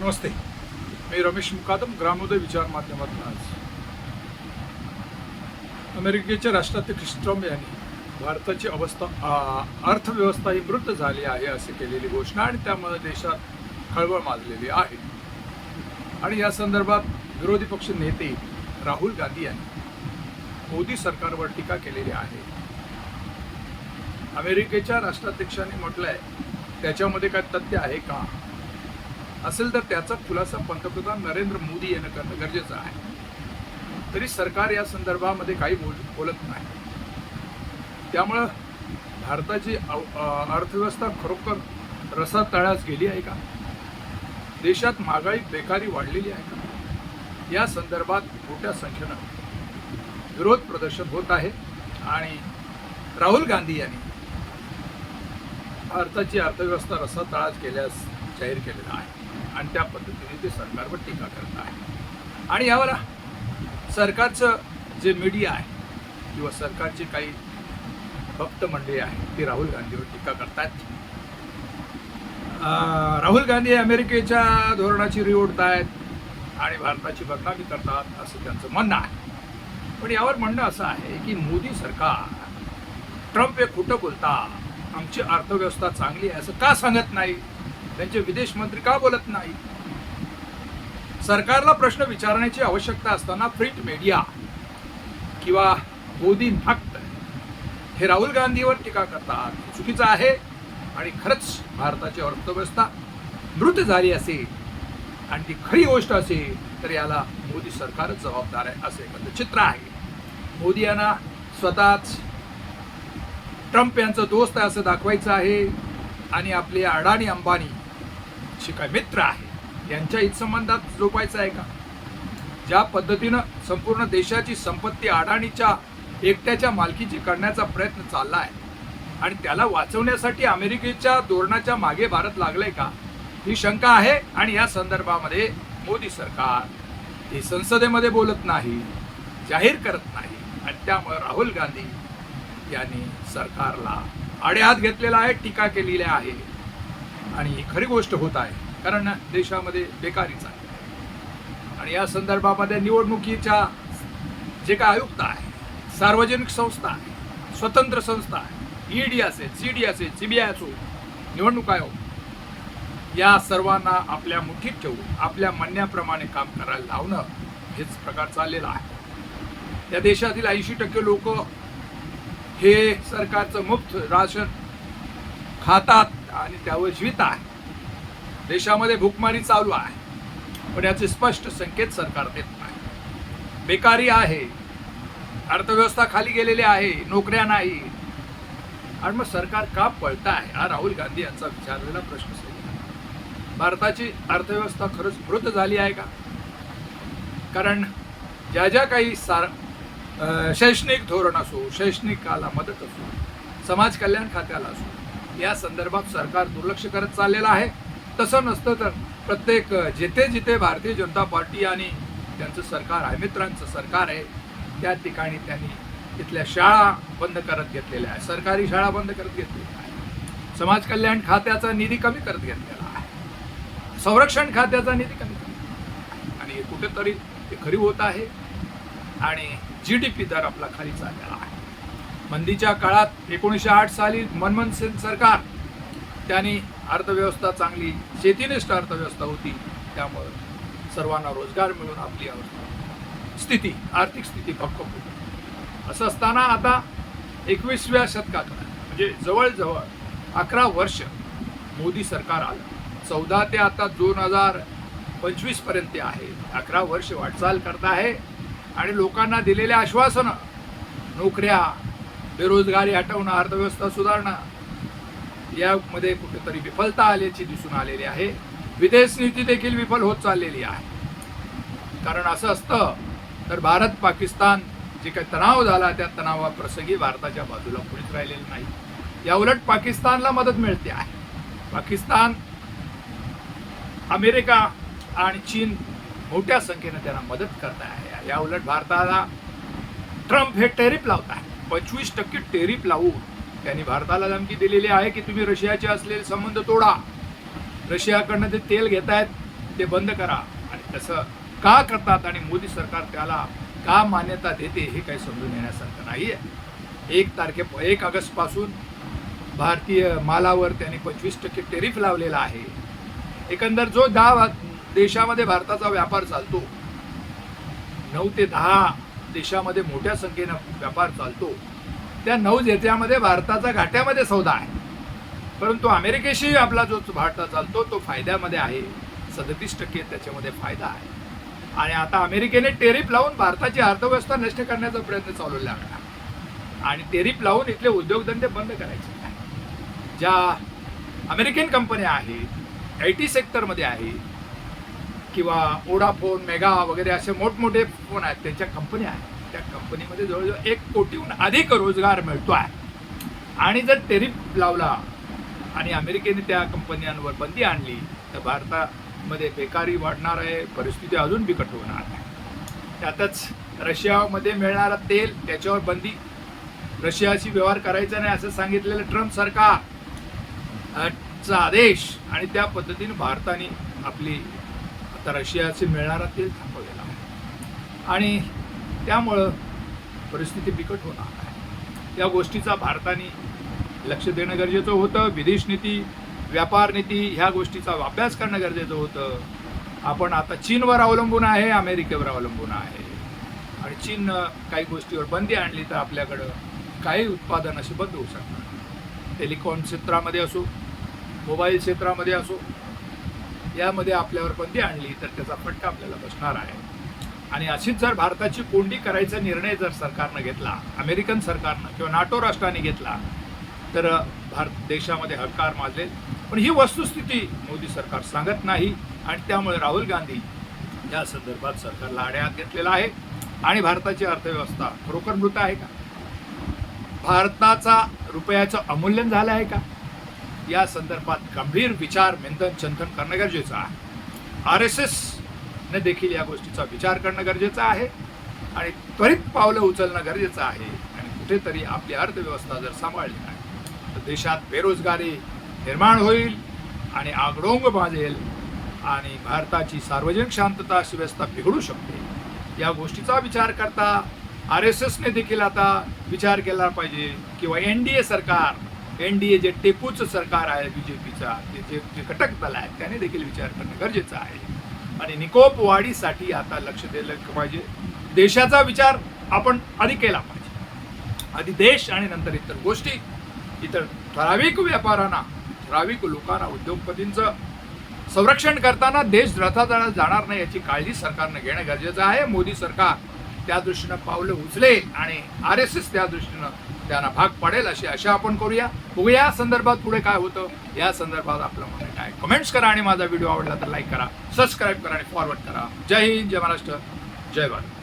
नमस्ते मी रमेश मुकादम ग्रामोदय विचार माध्यमातून आज. अमेरिकेचे राष्ट्राध्यक्ष ट्रम्प यांनी भारताची अवस्था अर्थव्यवस्था ही मृत झाली आहे असे केलेली घोषणा आणि त्यामुळे देशात खळबळ माजलेली आहे. आणि या संदर्भात विरोधी पक्ष नेते राहुल गांधी यांनी मोदी सरकारवर टीका केलेली आहे. अमेरिकेच्या राष्ट्राध्यक्षांनी म्हटलंय त्याच्यामध्ये काय तथ्य आहे का? असेल तर त्याचा खुलासा पंतप्रधान नरेंद्र मोदी यांना करणं गरजेचं आहे. तरी सरकार या संदर्भामध्ये काही बोल बोलत नाही. त्यामुळं भारताची अर्थव्यवस्था खरोखर रसा तळ्यास गेली आहे का? देशात महागाई बेकारी वाढलेली आहे का? या संदर्भात मोठ्या संख्येनं विरोध प्रदर्शन होत आहे आणि राहुल गांधी यांनी भारताची अर्थव्यवस्था रसा तळास गेल्यास जाहीर केलेला आहे. आणि त्या पद्धतीने ते सरकारवर टीका करत आहे. आणि यावर सरकारचं जे मीडिया आहे किंवा सरकारची काही भक्त मंडळी आहे ती राहुल गांधीवर टीका करतात राहुल गांधी अमेरिकेच्या धोरणाची री आहेत आणि भारताची बदनामी करतात असं त्यांचं म्हणणं आहे. पण यावर म्हणणं असं आहे की मोदी सरकार ट्रम्प हे खोटं बोलता आमची अर्थव्यवस्था चांगली आहे असं का सांगत नाही? त्यांचे विदेश मंत्री का बोलत नाही? सरकारला प्रश्न विचारण्याची आवश्यकता असताना प्रिंट मीडिया किंवा मोदी भक्त हे राहुल गांधीवर टीका करतात. चुकीचं आहे आणि खरंच भारताची अर्थव्यवस्था मृत झाली असेल आणि ती खरी गोष्ट असेल तर याला मोदी सरकारच जबाबदार आहे असं एखादं चित्र आहे. मोदी यांना स्वतःच ट्रम्प यांचं दोस्त आहे असं दाखवायचं आहे आणि आपले अडाणी अंबानी जे काय मित्र आहे. यांच्या हितसंबंधात जोपायचं आहे का? ज्या पद्धतीनं संपूर्ण देशाची संपत्ती अडाणीच्या एकट्याच्या मालकीची करण्याचा प्रयत्न चालला आहे आणि त्याला वाचवण्यासाठी अमेरिकेच्या धोरणाच्या मागे भारत लागलाय का? ही शंका आहे आणि या संदर्भामध्ये मोदी सरकार हे संसदेमध्ये बोलत नाही जाहीर करत नाही. आणि त्यामुळे राहुल गांधी यांनी सरकारला आडेहात घेतलेला आहे टीका केलेली आहे. आणि खरी गोष्ट होत आहे कारण देशामध्ये बेकारीच आहे. आणि या संदर्भामध्ये निवडणुकीच्या जे काय आयुक्त आहे सार्वजनिक संस्था आहे स्वतंत्र संस्था आहे ईडी असेल सी डी असेल सी बी आय असो निवडणूक आयोग या सर्वांना आपल्या मुठीत ठेवून आपल्या म्हणण्याप्रमाणे काम करायला लावणं हेच प्रकार चाललेला आहे. या देशातील ऐंशी टक्के लोक हे सरकारचं मुफ्त राशन खातात आणि त्यावर जीवित आहे. देशामध्ये भूकमारी चालू आहे. पण याचे स्पष्ट संकेत सरकार देत नाही. बेकारी आहे. अर्थव्यवस्था खाली गेलेली आहे. नोकऱ्या नाही. आणि मग सरकार का पळत आहे हा राहुल गांधी यांचा विचारलेला प्रश्न आहे. भारताची अर्थव्यवस्था खरंच मृत झाली आहे का? कारण ज्या ज्या काही सार शैक्षणिक धोरण असो शैक्षणिक काला मदत असो समाज कल्याण खात्याला असो या संदर्भात सरकार दुर्लक्ष करत चाललेलं आहे. तसं नसतं तर प्रत्येक जिथे जिथे भारतीय जनता पार्टी आणि त्यांचं सरकार आहे मित्रांचं सरकार आहे त्या ठिकाणी त्यांनी तिथल्या शाळा बंद करत घेतलेल्या आहे सरकारी शाळा बंद करत घेतलेल्या आहे समाज कल्याण खात्याचा निधी कमी करत घेतलेला आहे. संरक्षण खात्याचा निधी कमी करत आणि कुठेतरी ते खरी होत आहे. आणि जी डी पी दर आपला खाली चाललेला आहे. मंदीच्या काळात एकोणीसशे आठ साली मनमोहन सिंग सरकार त्यांनी अर्थव्यवस्था चांगली शेतीनिष्ठ अर्थव्यवस्था होती. त्यामुळं सर्वांना रोजगार मिळून आपली अवस्था स्थिती आर्थिक स्थिती भक्कम होती. असं असताना आता एकवीसव्या शतकात म्हणजे जवळजवळ अकरा वर्ष मोदी सरकार आलं. चौदा ते आता दोन हजार पंचवीसपर्यंत आहे. अकरा वर्ष वाटचाल करत आहे. आणि लोकांना दिलेल्या आश्वासनं नोकऱ्या बेरोजगारी हटवणं अर्थव्यवस्था सुधारणं यामध्ये कुठेतरी विफलता आल्याची दिसून आलेली आहे. विदेश नीती देखील विफल होत चाललेली आहे. कारण असं असतं तर भारत पाकिस्तान जे काही तणाव झाला त्या तणावाप्रसंगी भारताच्या बाजूला कोणीच राहिलेलं नाही. या उलट पाकिस्तानला मदत मिळते आहे. पाकिस्तान अमेरिका आणि चीन मोठ्या संख्येनं त्यांना मदत करत आहे. या उलट भारताला ट्रम्प हे टेरिफ लावत आहे. पंचवीस टक्के टेरिफ लावून त्यांनी भारताला धमकी दिलेली आहे की तुम्ही रशियाचे असलेले संबंध तोडा. रशियाकडनं ते तेल घेत आहेत ते बंद करा. आणि तसं का करतात आणि मोदी सरकार त्याला का मान्यता देते हे काही समजून येण्यासारखं नाही आहे एक तारखे एक ऑगस्टपासून भारतीय मालावर त्यांनी पंचवीस टक्के टेरिफ लावलेला आहे. एकंदर जो दहा देशामध्ये भारताचा व्यापार चालतो नऊ ते दहा देशामध्ये मोठ्या संख्येनं व्यापार चालतो. त्या नऊ देशामध्ये भारताचा घाट्यामध्ये सौदा आहे. परंतु अमेरिकेशी आपला जो भारता चालतो तो फायद्यामध्ये आहे. सदतीस टक्के त्याच्यामध्ये फायदा आहे. आणि आता अमेरिकेने टेरिप लावून भारताची अर्थव्यवस्था नष्ट करण्याचा प्रयत्न चालू आहे आणि टेरिप लावून इथले उद्योगधंदे बंद करायचे ज्या अमेरिकन कंपन्या आहेत आय टी सेक्टरमध्ये आहेत किंवा ओडाफोन मेगा वगैरे असे मोठमोठे फोन आहेत. त्यांच्या कंपन्या आहेत. त्या कंपनीमध्ये जवळजवळ एक कोटीहून अधिक रोजगार मिळतो आहे आणि जर टेरिफ लावला आणि अमेरिकेने त्या कंपन्यांवर बंदी आणली तर भारतामध्ये बेकारी वाढणार आहे. परिस्थिती अजून बिकट होणार आहे. त्यातच रशियामध्ये मिळणारं तेल त्याच्यावर बंदी. रशियाशी व्यवहार करायचा नाही असं सांगितलेलं ट्रम्प सरकार. चा आदेश आणि त्या पद्धतीने भारताने आपली आता रशियाचे मिळणारा तेल थांबवलेलं आहे. आणि त्यामुळं परिस्थिती बिकट होणार आहे. या गोष्टीचा भारताने लक्ष देणं गरजेचं होतं. विदेश नीती व्यापार नीती ह्या गोष्टीचा अभ्यास करणं गरजेचं होतं. आपण आता चीनवर अवलंबून आहे अमेरिकेवर अवलंबून आहे. आणि चीन काही गोष्टीवर बंदी आणली तर आपल्याकडं काही उत्पादन असे बंद होऊ शकतात टेलिकॉम क्षेत्रामध्ये असो मोबाईल क्षेत्रामध्ये असो यामध्ये आपल्यावर बंदी आणली तर त्याचा फटका आपल्याला बसणार आहे. आणि अशीच जर भारताची कोंडी करायचा निर्णय जर सरकारनं घेतला अमेरिकन सरकारनं किंवा नाटो राष्ट्राने घेतला तर भारत देशामध्ये हकार माजलेल पण ही वस्तुस्थिती मोदी सरकार सांगत नाही आणि त्यामुळे राहुल गांधी या संदर्भात सरकारला आड्यात घेतलेला आहे. आणि भारताची अर्थव्यवस्था खरोखर मृत आहे का? भारताचा रुपयाचं अमूल्यन झालं आहे का? या संदर्भात गंभीर विचार मेंथन चिंतन करणं गरजेचं आहे. आर एस एसने देखील या गोष्टीचा विचार करणं गरजेचं आहे आणि त्वरित पावलं उचलणं गरजेचं आहे आणि कुठेतरी आपली अर्थव्यवस्था जर सांभाळली नाही तर देशात बेरोजगारी निर्माण होईल आणि आगडोंग भाजेल आणि भारताची सार्वजनिक शांतता व्यवस्था बिघडू शकते. या गोष्टीचा विचार करता आर एस एसने देखील आता विचार केला पाहिजे किंवा एन डी ए सरकार एन डी ए जे टेकूचं सरकार आहे बी जे पीचा ते जे जे घटक दल आहेत त्याने देखील विचार करणं गरजेचं आहे. आणि निकोप वाढीसाठी आता लक्ष दिलं पाहिजे. देशाचा विचार आपण आधी केला पाहिजे. आधी देश आणि नंतर इतर गोष्टी. इतर ठराविक व्यापारांना ठराविक लोकांना उद्योगपतींचं संरक्षण करताना देश रथात जाणार नाही याची काळजी सरकारनं घेणं गरजेचं आहे. मोदी सरकार त्या दृष्टीनं पावलं उचले आणि आर एस एस त्या दृष्टीनं त्यांना भाग पडेल अशी आशा आपण करूया. बघूया या संदर्भात पुढे काय होतं. या संदर्भात आपलं म्हणणं काय? कमेंट्स करा आणि माझा व्हिडिओ आवडला तर लाईक करा सबस्क्राईब करा आणि फॉरवर्ड करा. जय हिंद जय महाराष्ट्र जय भारत.